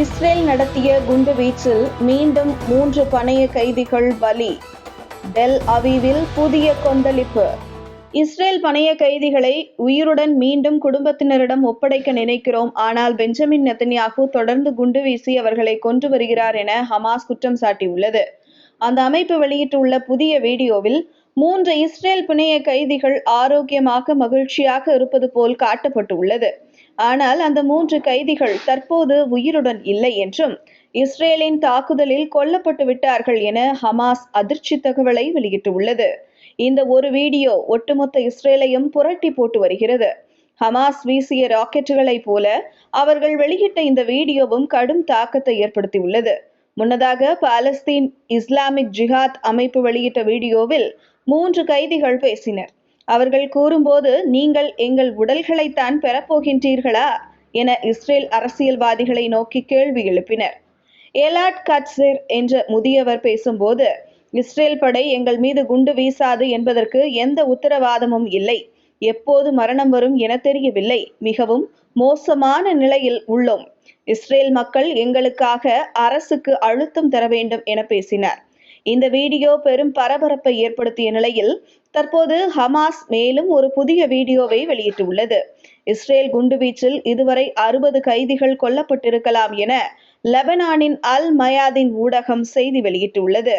Israel நடத்திய குண்டுவீச்சில் மீண்டும் மூன்று பணைய கைதிகள் பலி. டெல் அவிவில் புதிய கொந்தளிப்பு. இஸ்ரேல் பணைய கைதிகளை உயிருடன் மீண்டும் குடும்பத்தினரிடம் ஒப்படைக்க நினைக்கிறோம். ஆனால் பெஞ்சமின் நெத்தன்யாகு தொடர்ந்து குண்டு வீசி அவர்களை கொன்று வருகிறார் என ஹமாஸ் குற்றம் சாட்டியுள்ளது. அந்த அமைப்பு வெளியிட்டுள்ள புதிய வீடியோவில் மூன்று இஸ்ரேல் பிணைய கைதிகள் ஆரோக்கியமாக மகிழ்ச்சியாக இருப்பது போல் காட்டப்பட்டுள்ளது. ஆனால் அந்த மூன்று கைதிகள் தற்போது உயிருடன் இல்லை என்றும் இஸ்ரேலின் தாக்குதலில் கொல்லப்பட்டு விட்டார்கள் என ஹமாஸ் அதிர்ச்சி தகவலை வெளியிட்டுள்ளது. இந்த ஒரு வீடியோ ஒட்டுமொத்த இஸ்ரேலையும் புரட்டி போட்டு வருகிறது. ஹமாஸ் வீசிய ராக்கெட்டுகளைப் போல அவர்கள் வெளியிட்ட இந்த வீடியோவும் கடும் தாக்கத்தை ஏற்படுத்தியுள்ளது. முன்னதாக பாலஸ்தீன் இஸ்லாமிக் ஜிஹாத் அமைப்பு வெளியிட்ட வீடியோவில் மூன்று கைதிகள் பேசினர். அவர்கள் கூறும்போது நீங்கள் எங்கள் உடல்களைத்தான் பெறப்போகின்றீர்களா? என இஸ்ரேல் அரசியல்வாதிகளை நோக்கி கேள்வி எழுப்பினர். ஏலாட் கட்செர் என்ற முதியவர் பேசும்போது இஸ்ரேல் படை எங்கள் மீது குண்டு வீசாது என்பதற்கு எந்த உத்தரவாதமும் இல்லை. எப்போது மரணம் வரும் என தெரியவில்லை. மிகவும் மோசமான நிலையில் உள்ளோம். இஸ்ரேல் மக்கள் எங்களுக்காக அரசுக்கு அழுத்தம் தர வேண்டும் என பேசினார். இந்த வீடியோ பெரும் பரபரப்பை ஏற்படுத்திய நிலையில் தற்போது ஹமாஸ் மேலும் ஒரு புதிய வீடியோவை வெளியிட்டுள்ளது. இஸ்ரேல் குண்டுவீச்சில் இதுவரை அறுபது கைதிகள் கொல்லப்பட்டிருக்கலாம் என லெபனானின் அல் மயாதின் ஊடகம் செய்தி வெளியிட்டுள்ளது.